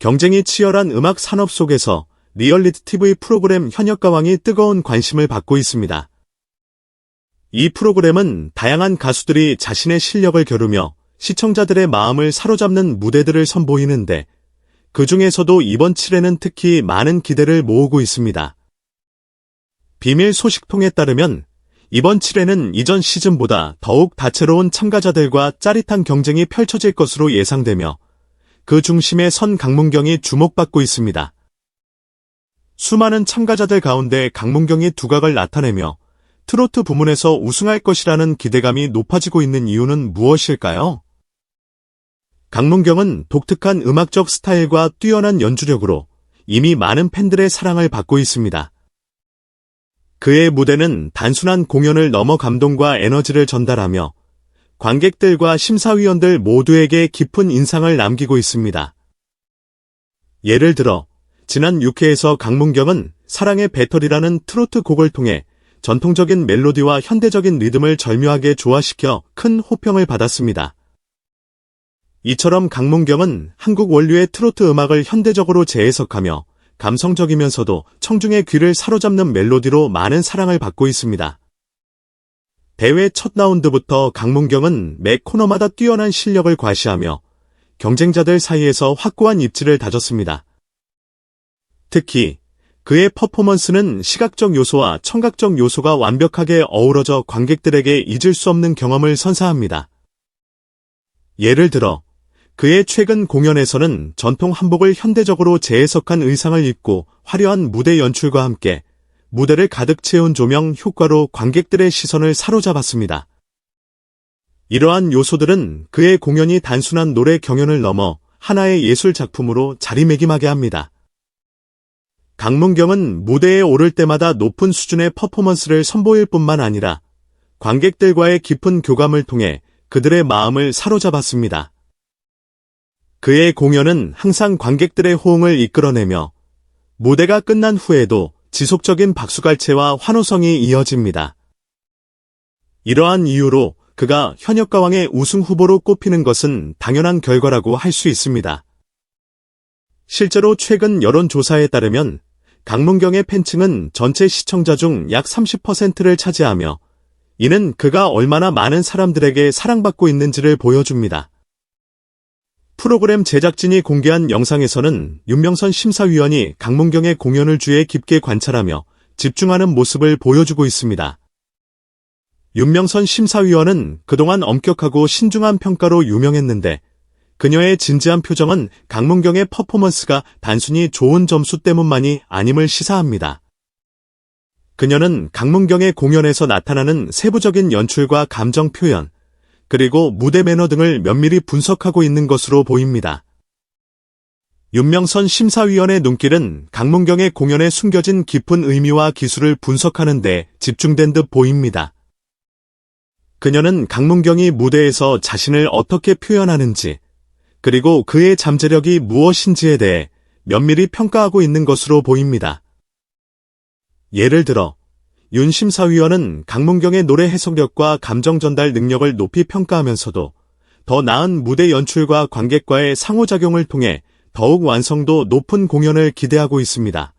경쟁이 치열한 음악 산업 속에서 리얼리티 TV 프로그램 현역 가왕이 뜨거운 관심을 받고 있습니다. 이 프로그램은 다양한 가수들이 자신의 실력을 겨루며 시청자들의 마음을 사로잡는 무대들을 선보이는데 그 중에서도 이번 7회는 특히 많은 기대를 모으고 있습니다. 비밀 소식통에 따르면 이번 7회는 이전 시즌보다 더욱 다채로운 참가자들과 짜릿한 경쟁이 펼쳐질 것으로 예상되며 그 중심에 선 강문경이 주목받고 있습니다. 수많은 참가자들 가운데 강문경이 두각을 나타내며 트로트 부문에서 우승할 것이라는 기대감이 높아지고 있는 이유는 무엇일까요? 강문경은 독특한 음악적 스타일과 뛰어난 연주력으로 이미 많은 팬들의 사랑을 받고 있습니다. 그의 무대는 단순한 공연을 넘어 감동과 에너지를 전달하며 관객들과 심사위원들 모두에게 깊은 인상을 남기고 있습니다. 예를 들어 지난 6회에서 강문경은 사랑의 배터리라는 트로트 곡을 통해 전통적인 멜로디와 현대적인 리듬을 절묘하게 조화시켜 큰 호평을 받았습니다. 이처럼 강문경은 한국 원류의 트로트 음악을 현대적으로 재해석하며 감성적이면서도 청중의 귀를 사로잡는 멜로디로 많은 사랑을 받고 있습니다. 대회 첫 라운드부터 강문경은 매 코너마다 뛰어난 실력을 과시하며 경쟁자들 사이에서 확고한 입지를 다졌습니다. 특히 그의 퍼포먼스는 시각적 요소와 청각적 요소가 완벽하게 어우러져 관객들에게 잊을 수 없는 경험을 선사합니다. 예를 들어 그의 최근 공연에서는 전통 한복을 현대적으로 재해석한 의상을 입고 화려한 무대 연출과 함께 무대를 가득 채운 조명 효과로 관객들의 시선을 사로잡았습니다. 이러한 요소들은 그의 공연이 단순한 노래 경연을 넘어 하나의 예술 작품으로 자리매김하게 합니다. 강문경은 무대에 오를 때마다 높은 수준의 퍼포먼스를 선보일 뿐만 아니라 관객들과의 깊은 교감을 통해 그들의 마음을 사로잡았습니다. 그의 공연은 항상 관객들의 호응을 이끌어내며 무대가 끝난 후에도 지속적인 박수갈채와 환호성이 이어집니다. 이러한 이유로 그가 현역가왕의 우승 후보로 꼽히는 것은 당연한 결과라고 할 수 있습니다. 실제로 최근 여론조사에 따르면 강문경의 팬층은 전체 시청자 중 약 30%를 차지하며 이는 그가 얼마나 많은 사람들에게 사랑받고 있는지를 보여줍니다. 프로그램 제작진이 공개한 영상에서는 윤명선 심사위원이 강문경의 공연을 주에 깊게 관찰하며 집중하는 모습을 보여주고 있습니다. 윤명선 심사위원은 그동안 엄격하고 신중한 평가로 유명했는데 그녀의 진지한 표정은 강문경의 퍼포먼스가 단순히 좋은 점수 때문만이 아님을 시사합니다. 그녀는 강문경의 공연에서 나타나는 세부적인 연출과 감정 표현, 그리고 무대 매너 등을 면밀히 분석하고 있는 것으로 보입니다. 윤명선 심사위원의 눈길은 강문경의 공연에 숨겨진 깊은 의미와 기술을 분석하는 데 집중된 듯 보입니다. 그녀는 강문경이 무대에서 자신을 어떻게 표현하는지, 그리고 그의 잠재력이 무엇인지에 대해 면밀히 평가하고 있는 것으로 보입니다. 예를 들어 윤 심사위원은 강문경의 노래 해석력과 감정 전달 능력을 높이 평가하면서도 더 나은 무대 연출과 관객과의 상호작용을 통해 더욱 완성도 높은 공연을 기대하고 있습니다.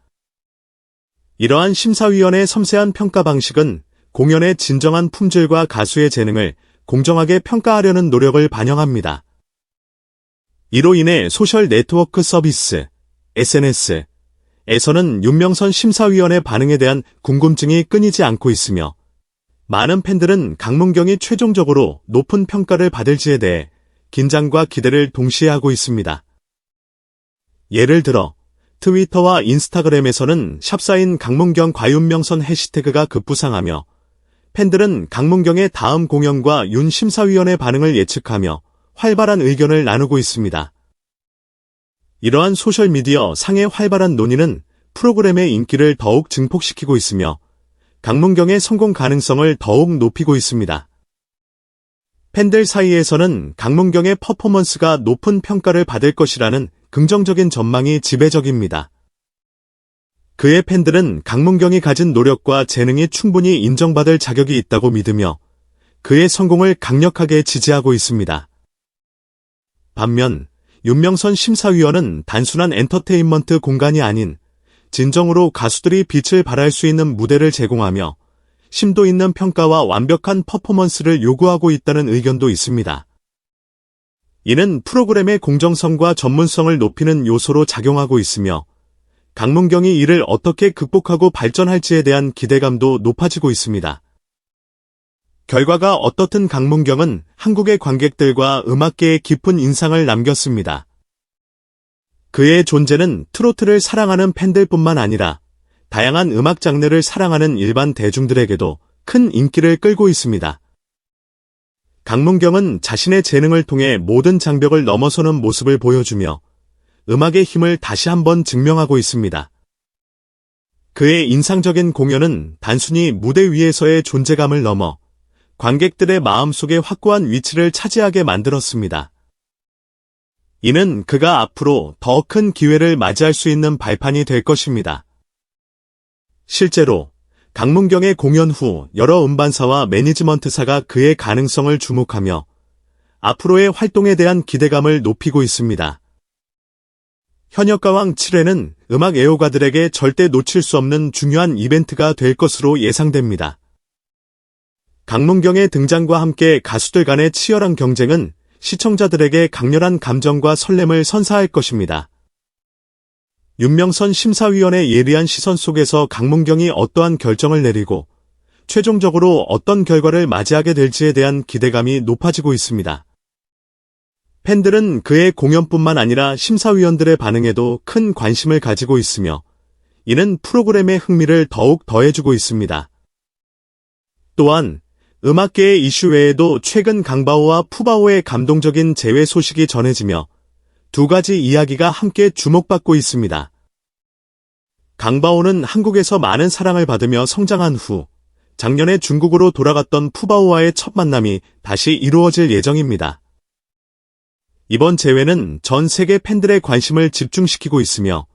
이러한 심사위원의 섬세한 평가 방식은 공연의 진정한 품질과 가수의 재능을 공정하게 평가하려는 노력을 반영합니다. 이로 인해 소셜 네트워크 서비스, SNS, 에서는 윤명선 심사위원의 반응에 대한 궁금증이 끊이지 않고 있으며 많은 팬들은 강문경이 최종적으로 높은 평가를 받을지에 대해 긴장과 기대를 동시에 하고 있습니다. 예를 들어 트위터와 인스타그램에서는 샵사인 강문경 과윤명선 해시태그가 급부상하며 팬들은 강문경의 다음 공연과 윤 심사위원의 반응을 예측하며 활발한 의견을 나누고 있습니다. 이러한 소셜미디어 상의 활발한 논의는 프로그램의 인기를 더욱 증폭시키고 있으며 강문경의 성공 가능성을 더욱 높이고 있습니다. 팬들 사이에서는 강문경의 퍼포먼스가 높은 평가를 받을 것이라는 긍정적인 전망이 지배적입니다. 그의 팬들은 강문경이 가진 노력과 재능이 충분히 인정받을 자격이 있다고 믿으며 그의 성공을 강력하게 지지하고 있습니다. 반면 윤명선 심사위원은 단순한 엔터테인먼트 공간이 아닌 진정으로 가수들이 빛을 발할 수 있는 무대를 제공하며 심도 있는 평가와 완벽한 퍼포먼스를 요구하고 있다는 의견도 있습니다. 이는 프로그램의 공정성과 전문성을 높이는 요소로 작용하고 있으며 강문경이 이를 어떻게 극복하고 발전할지에 대한 기대감도 높아지고 있습니다. 결과가 어떻든 강문경은 한국의 관객들과 음악계에 깊은 인상을 남겼습니다. 그의 존재는 트로트를 사랑하는 팬들뿐만 아니라 다양한 음악 장르를 사랑하는 일반 대중들에게도 큰 인기를 끌고 있습니다. 강문경은 자신의 재능을 통해 모든 장벽을 넘어서는 모습을 보여주며 음악의 힘을 다시 한번 증명하고 있습니다. 그의 인상적인 공연은 단순히 무대 위에서의 존재감을 넘어 관객들의 마음속에 확고한 위치를 차지하게 만들었습니다. 이는 그가 앞으로 더 큰 기회를 맞이할 수 있는 발판이 될 것입니다. 실제로 강문경의 공연 후 여러 음반사와 매니지먼트사가 그의 가능성을 주목하며 앞으로의 활동에 대한 기대감을 높이고 있습니다. 현역가왕 7회는 음악 애호가들에게 절대 놓칠 수 없는 중요한 이벤트가 될 것으로 예상됩니다. 강문경의 등장과 함께 가수들 간의 치열한 경쟁은 시청자들에게 강렬한 감정과 설렘을 선사할 것입니다. 윤명선 심사위원의 예리한 시선 속에서 강문경이 어떠한 결정을 내리고 최종적으로 어떤 결과를 맞이하게 될지에 대한 기대감이 높아지고 있습니다. 팬들은 그의 공연뿐만 아니라 심사위원들의 반응에도 큰 관심을 가지고 있으며 이는 프로그램의 흥미를 더욱 더해주고 있습니다. 또한 음악계의 이슈 외에도 최근 강바오와 푸바오의 감동적인 재회 소식이 전해지며 두 가지 이야기가 함께 주목받고 있습니다. 강바오는 한국에서 많은 사랑을 받으며 성장한 후 작년에 중국으로 돌아갔던 푸바오와의 첫 만남이 다시 이루어질 예정입니다. 이번 재회는 전 세계 팬들의 관심을 집중시키고 있으며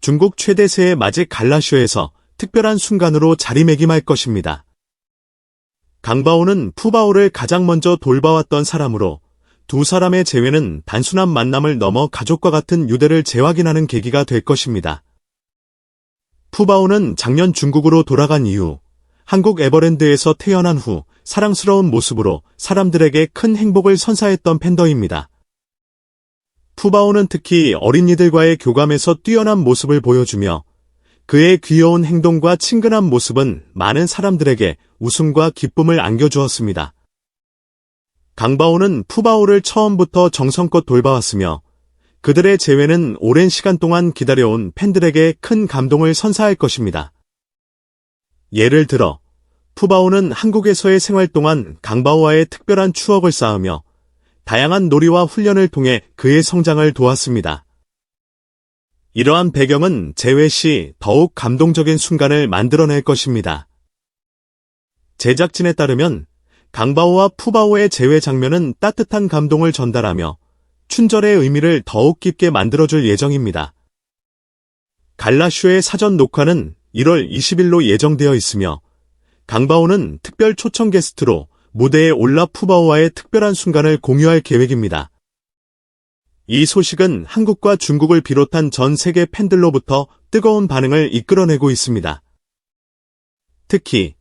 중국 최대세의 마직 갈라쇼에서 특별한 순간으로 자리매김할 것입니다. 강바오는 푸바오를 가장 먼저 돌봐왔던 사람으로 두 사람의 재회는 단순한 만남을 넘어 가족과 같은 유대를 재확인하는 계기가 될 것입니다. 푸바오는 작년 중국으로 돌아간 이후 한국 에버랜드에서 태어난 후 사랑스러운 모습으로 사람들에게 큰 행복을 선사했던 팬더입니다. 푸바오는 특히 어린이들과의 교감에서 뛰어난 모습을 보여주며 그의 귀여운 행동과 친근한 모습은 많은 사람들에게 웃음과 기쁨을 안겨주었습니다. 강바오는 푸바오를 처음부터 정성껏 돌봐왔으며 그들의 재회는 오랜 시간 동안 기다려온 팬들에게 큰 감동을 선사할 것입니다. 예를 들어 푸바오는 한국에서의 생활 동안 강바오와의 특별한 추억을 쌓으며 다양한 놀이와 훈련을 통해 그의 성장을 도왔습니다. 이러한 배경은 재회 시 더욱 감동적인 순간을 만들어낼 것입니다. 제작진에 따르면 강바오와 푸바오의 재회 장면은 따뜻한 감동을 전달하며 춘절의 의미를 더욱 깊게 만들어줄 예정입니다. 갈라쇼의 사전 녹화는 1월 20일로 예정되어 있으며 강바오는 특별 초청 게스트로 무대에 올라 푸바오와의 특별한 순간을 공유할 계획입니다. 이 소식은 한국과 중국을 비롯한 전 세계 팬들로부터 뜨거운 반응을 이끌어내고 있습니다. 특히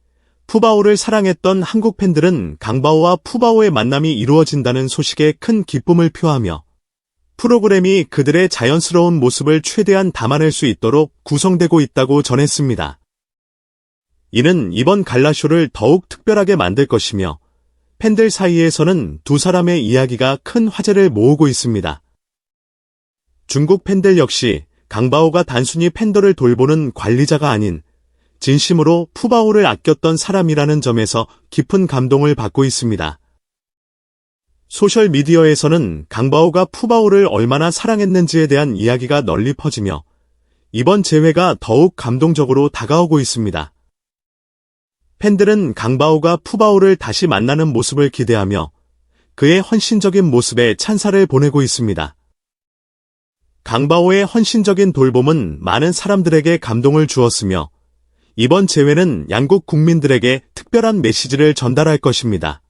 푸바오를 사랑했던 한국 팬들은 강바오와 푸바오의 만남이 이루어진다는 소식에 큰 기쁨을 표하며 프로그램이 그들의 자연스러운 모습을 최대한 담아낼 수 있도록 구성되고 있다고 전했습니다. 이는 이번 갈라쇼를 더욱 특별하게 만들 것이며 팬들 사이에서는 두 사람의 이야기가 큰 화제를 모으고 있습니다. 중국 팬들 역시 강바오가 단순히 팬더를 돌보는 관리자가 아닌 진심으로 푸바오를 아꼈던 사람이라는 점에서 깊은 감동을 받고 있습니다. 소셜미디어에서는 강바오가 푸바오를 얼마나 사랑했는지에 대한 이야기가 널리 퍼지며 이번 재회가 더욱 감동적으로 다가오고 있습니다. 팬들은 강바오가 푸바오를 다시 만나는 모습을 기대하며 그의 헌신적인 모습에 찬사를 보내고 있습니다. 강바오의 헌신적인 돌봄은 많은 사람들에게 감동을 주었으며 이번 재회는 양국 국민들에게 특별한 메시지를 전달할 것입니다.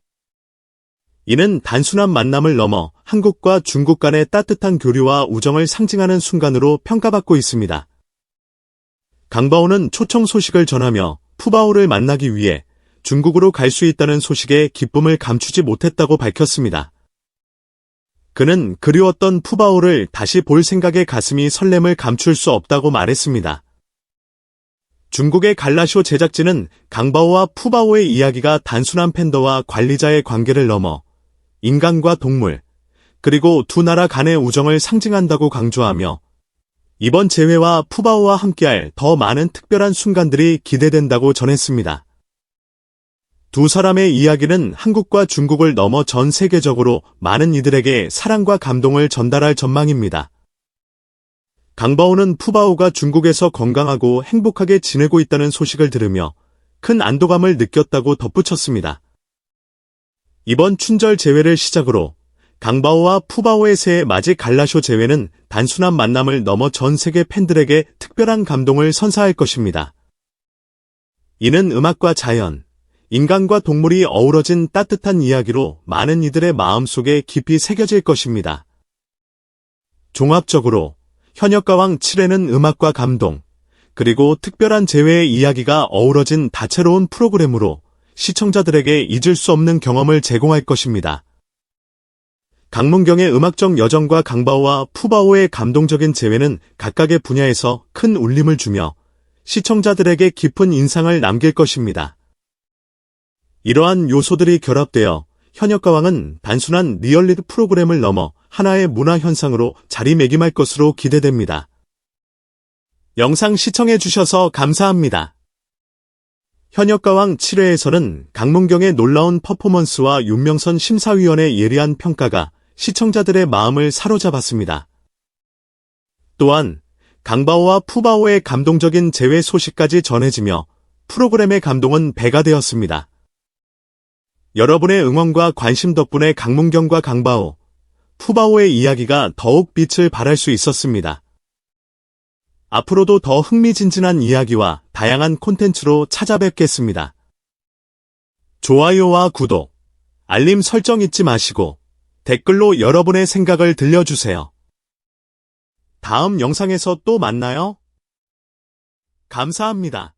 이는 단순한 만남을 넘어 한국과 중국 간의 따뜻한 교류와 우정을 상징하는 순간으로 평가받고 있습니다. 강바오는 초청 소식을 전하며 푸바오를 만나기 위해 중국으로 갈 수 있다는 소식에 기쁨을 감추지 못했다고 밝혔습니다. 그는 그리웠던 푸바오를 다시 볼 생각에 가슴이 설렘을 감출 수 없다고 말했습니다. 중국의 갈라쇼 제작진은 강바오와 푸바오의 이야기가 단순한 팬더와 관리자의 관계를 넘어 인간과 동물, 그리고 두 나라 간의 우정을 상징한다고 강조하며 이번 재회와 푸바오와 함께할 더 많은 특별한 순간들이 기대된다고 전했습니다. 두 사람의 이야기는 한국과 중국을 넘어 전 세계적으로 많은 이들에게 사랑과 감동을 전달할 전망입니다. 강바오는 푸바오가 중국에서 건강하고 행복하게 지내고 있다는 소식을 들으며 큰 안도감을 느꼈다고 덧붙였습니다. 이번 춘절 재회를 시작으로 강바오와 푸바오의 새해 맞이 갈라쇼 재회는 단순한 만남을 넘어 전 세계 팬들에게 특별한 감동을 선사할 것입니다. 이는 음악과 자연, 인간과 동물이 어우러진 따뜻한 이야기로 많은 이들의 마음속에 깊이 새겨질 것입니다. 종합적으로 현역가왕 7회는 음악과 감동, 그리고 특별한 재회의 이야기가 어우러진 다채로운 프로그램으로 시청자들에게 잊을 수 없는 경험을 제공할 것입니다. 강문경의 음악적 여정과 강바오와 푸바오의 감동적인 재회는 각각의 분야에서 큰 울림을 주며 시청자들에게 깊은 인상을 남길 것입니다. 이러한 요소들이 결합되어 현역가왕은 단순한 리얼리티 프로그램을 넘어 하나의 문화 현상으로 자리매김할 것으로 기대됩니다. 영상 시청해 주셔서 감사합니다. 현역가왕 7회에서는 강문경의 놀라운 퍼포먼스와 윤명선 심사위원의 예리한 평가가 시청자들의 마음을 사로잡았습니다. 또한 강바오와 푸바오의 감동적인 재회 소식까지 전해지며 프로그램의 감동은 배가 되었습니다. 여러분의 응원과 관심 덕분에 강문경과 강바오, 푸바오의 이야기가 더욱 빛을 발할 수 있었습니다. 앞으로도 더 흥미진진한 이야기와 다양한 콘텐츠로 찾아뵙겠습니다. 좋아요와 구독, 알림 설정 잊지 마시고 댓글로 여러분의 생각을 들려주세요. 다음 영상에서 또 만나요. 감사합니다.